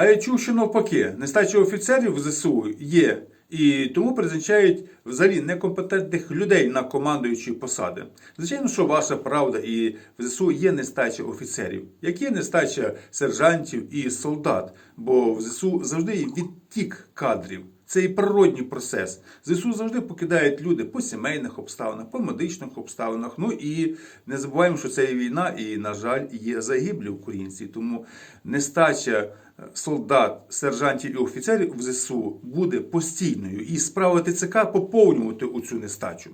А я чув, що навпаки, нестача офіцерів в ЗСУ є, і тому призначають взагалі некомпетентних людей на командуючі посади. Звичайно, що ваша правда, і в ЗСУ є нестача офіцерів, як є нестача сержантів і солдат, бо в ЗСУ завжди відтік кадрів. Це і природній процес. ЗСУ завжди покидають люди по сімейних обставинах, по медичних обставинах. Ну і не забуваємо, що це є війна, і, на жаль, є загиблі українці. Тому нестача е, солдат, сержантів і офіцерів в ЗСУ буде постійною. І справа ТЦК поповнювати оцю нестачу.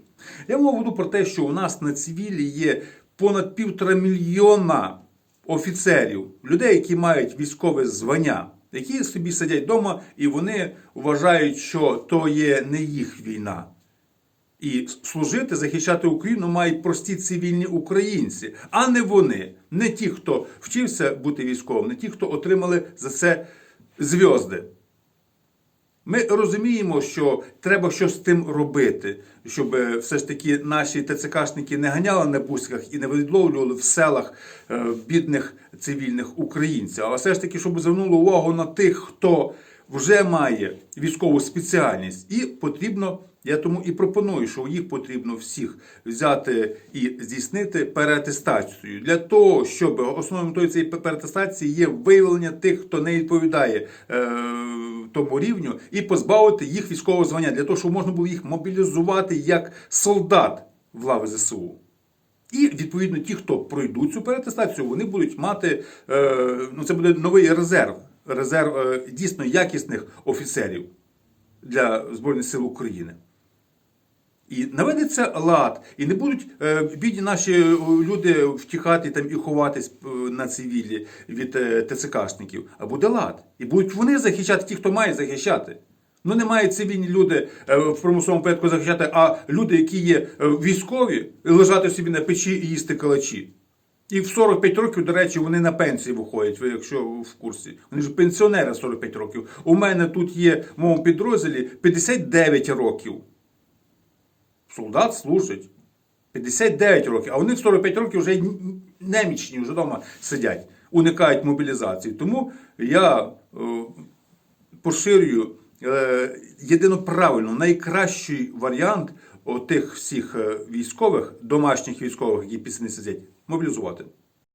Я мову веду про те, що у нас на цивілі є понад півтора мільйона офіцерів, людей, які мають військове звання які собі сидять вдома і вони вважають, що то є не їх війна. І служити, захищати Україну мають прості цивільні українці, а не вони, не ті, хто вчився бути військовим, не ті, хто отримали за це зв'язди. Ми розуміємо, що треба щось з тим робити, щоб е, все ж таки наші ТЦКшники не ганяли на бузьках і не відловлювали в селах е, бідних цивільних українців, а все ж таки, щоб звернули увагу на тих, хто вже має військову спеціальність, і потрібно. Я тому і пропоную, що їх потрібно всіх взяти і здійснити переатестацію для того, щоб основною метою цієї переатестації є виявлення тих, хто не відповідає е, тому рівню, і позбавити їх військового звання для того, щоб можна було їх мобілізувати як солдат в лави ЗСУ. І відповідно ті, хто пройдуть цю переатестацію, вони будуть мати е, ну це буде новий резерв, резерв е, дійсно якісних офіцерів для Збройних сил України. І наведеться лад, і не будуть е, бідні наші е, люди втікати там і ховатись на цивілі від ТЦКшників, а буде лад. І будуть вони захищати ті, хто має захищати. Ну не мають цивільні люди в примусовому порядку захищати, а люди, які є військові, лежати собі на печі і їсти калачі. І в 45 років, до речі, вони на пенсії виходять, ви якщо в курсі. Вони ж пенсіонери 45 років. У мене тут є в моєму підрозділі 59 років. Солдат служить 59 років, а вони в 45 років вже немічні, вже вдома сидять, уникають мобілізації. Тому я е, поширюю е, єдино правильно, найкращий варіант тих всіх е, військових, домашніх військових, які пісні сидять, мобілізувати.